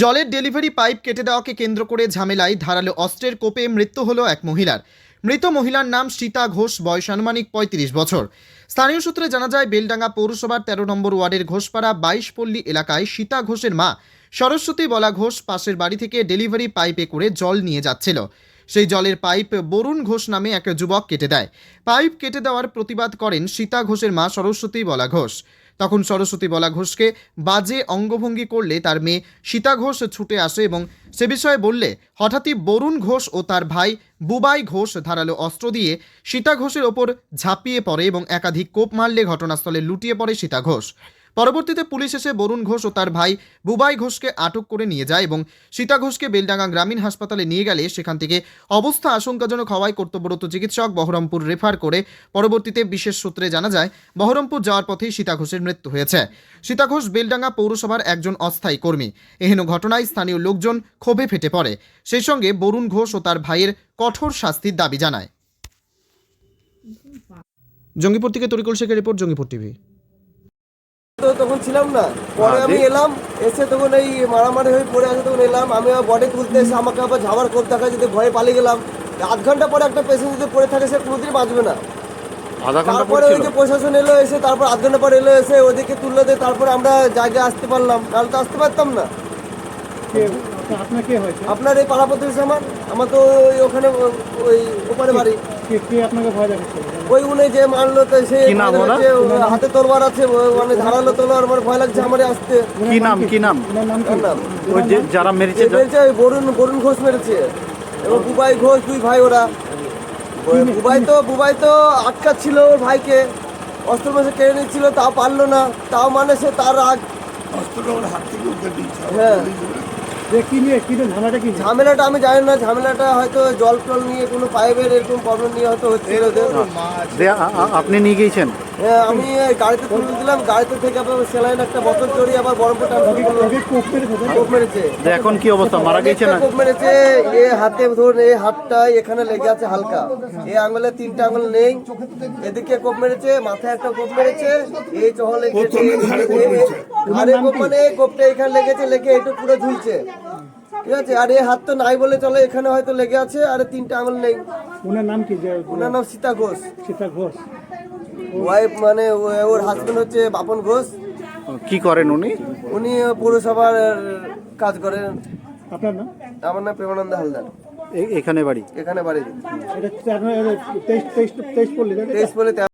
জলের delivery pipe কেটে দেওয়াকে কেন্দ্র করে ঝামেলায় ধারালো অস্ত্রের কোপে মৃত্যু হলো এক মহিলার। মৃত মহিলার নাম সীতা ঘোষ, বয়স আনুমানিক পঁয়ত্রিশ বছর। স্থানীয় সূত্রে জানা যায়, বেলডাঙ্গা পৌরসভার তেরো নম্বর ওয়ার্ডের ঘোষপাড়া বাইশপল্লী এলাকায় সীতা ঘোষের মা সরস্বতী বলা ঘোষ পাশের বাড়ি থেকে ডেলিভারি পাইপে করে জল নিয়ে যাচ্ছিল। সেই জলের পাইপ বরুণ ঘোষ নামে এক যুবক কেটে দেয়। পাইপ কেটে দেওয়ার প্রতিবাদ করেন সীতা ঘোষের মা সরস্বতী বলা ঘোষ। তখন সরস্বতী বলা ঘোষকে, বাজে অঙ্গভঙ্গি করলে তার মেয়ে সীতা ঘোষ ছুটে আসে এবং সে বিষয়ে বললে, হঠাৎই বরুণ ঘোষ ও তার ভাই বুবাই ঘোষ ধারালো অস্ত্র দিয়ে সীতা ঘোষের ওপর ঝাঁপিয়ে পড়ে এবং একাধিক কোপ মারলে ঘটনাস্থলে লুটিয়ে পড়ে সীতা ঘোষ। পরবর্তীতে পুলিশ এসে বরুণ ঘোষ ও তার ভাই বুবাই ঘোষকে আটক করে নিয়ে যায় এবং সীতা ঘোষকে বেলডাঙ্গা গ্রামীণ হাসপাতালে নিয়ে গেলে সেখান থেকে অবস্থা আশঙ্কাজনক হওয়ায় কর্তব্যরত চিকিৎসক বহরমপুর রেফার করে। পরবর্তীতে বিশেষ সূত্রে জানা যায়, বহরমপুর যাওয়ার পথেই সীতা ঘোষের মৃত্যু হয়েছে। সীতা ঘোষ বেলডাঙ্গা পৌরসভার একজন অস্থায়ী কর্মী। এহেন ঘটনায় স্থানীয় লোকজন ক্ষোভে ফেটে পড়ে। সেই সঙ্গে বরুণ ঘোষ ও তার ভাইয়ের কঠোর শাস্তির দাবি জানায়। জঙ্গিপুর থেকে তরিকুল শেখের রিপোর্ট, জঙ্গিপুর টিভি। তো তখন ছিলাম না। পরে আমি এলাম এসে তখন এই মারামারি হয়ে পড়ে আছে তখন এলাম আমি আবার বডি তুলতে এসে আমাকে আবার ঝাবার কোপ দেখা যেতে ভয়ে পালিয়ে গেলাম। আধ ঘণ্টা পরে একটা পেশেন্ট যদি পড়ে থাকে সে কোনোদিন বাঁচবে না। তারপরে ওই যে প্রশাসন এলো এসে তারপর আধ ঘণ্টা পরে এলো এসে ওদিকে তুললো দিয়ে তারপরে আমরা জায়গায় আসতে পারলাম। নাহলে তো আসতে পারতাম না। আপনার কে হয়েছে? আপনার এই পাড়া প্রতিবেশী আমার। আমার তো ওই ওখানে ওই ওপারে বাড়ি। কে কে আপনাকে ভয় দেখাচ্ছে? ওই উনি যে মারলো তো সে হাতে তলোয়ার আছে মানে ধারালো তলোয়ার আমার ভয় লাগছে আমার আসতে। কি নাম কি? নাম? ওর ওই যে যারা মেরেছে ওই বরুণ বরুণ ঘোষ মেরেছে। এবং বুবাই ঘোষ দুই ভাই ওরা। বুবাই তো বুবাই তো আটকাচ্ছিল ওর ভাইকে। অস্ত্র মেশে কেড়ে নিচ্ছিল তাও পারল না। তাও মানে সে তার রাগ। হ্যাঁ যে কি নিয়ে কি নিয়ে ঝামেলাটা কি নিয়ে? ঝামেলাটা আমি জানি না ঝামেলাটা হয়তো জল টল নিয়ে কোনো পাইপের এরকম প্রবলেম নিয়ে হয়তো আ- আপনি নিয়ে গিয়েছেন? হ্যাঁ, আমি গাড়িতে তুলে দিলাম গাড়িতে থেকে আবার সেলাইন একটা বোতল চড়িয়ে আবার কোপ মেরেছে তাই? কোপ মেরেছে। যে এখন কি অবস্থা মারা গিয়েছে না কোপ মেরেছে এ হাতে ধরুন এই হাতটা এখানে লেগে আছে হালকা। এই আঙুলে তিনটা আঙুল নেই এদিকে কোপ মেরেছে মাথায় একটা কোপ মেরেছে এই চহলে আরে কোপ মানে কোপটা এখানে লেগেছে লেগে একটু পুরো ঝুলছে। ঠিক আছে আর এই হাত তো নাই বলে চলে এখানে হয়তো লেগে আছে আর তিনটা আঙুল নেই। ওনার নাম কি ওনার নাম সীতা ঘোষ। সীতা ঘোষ। ওয়াইফ মানে ও- ওর হাজবেন্ড হচ্ছে বাপন ঘোষ। কি করেন উনি? উনি পৌরসভার কাজ করেন। আপনার নাম? আমার নাম প্রেমানন্দ হালদার। এখানে বাড়ি? এখানে বাড়ি। তেইশ তেইশ তেইশ পড়লি তেইশ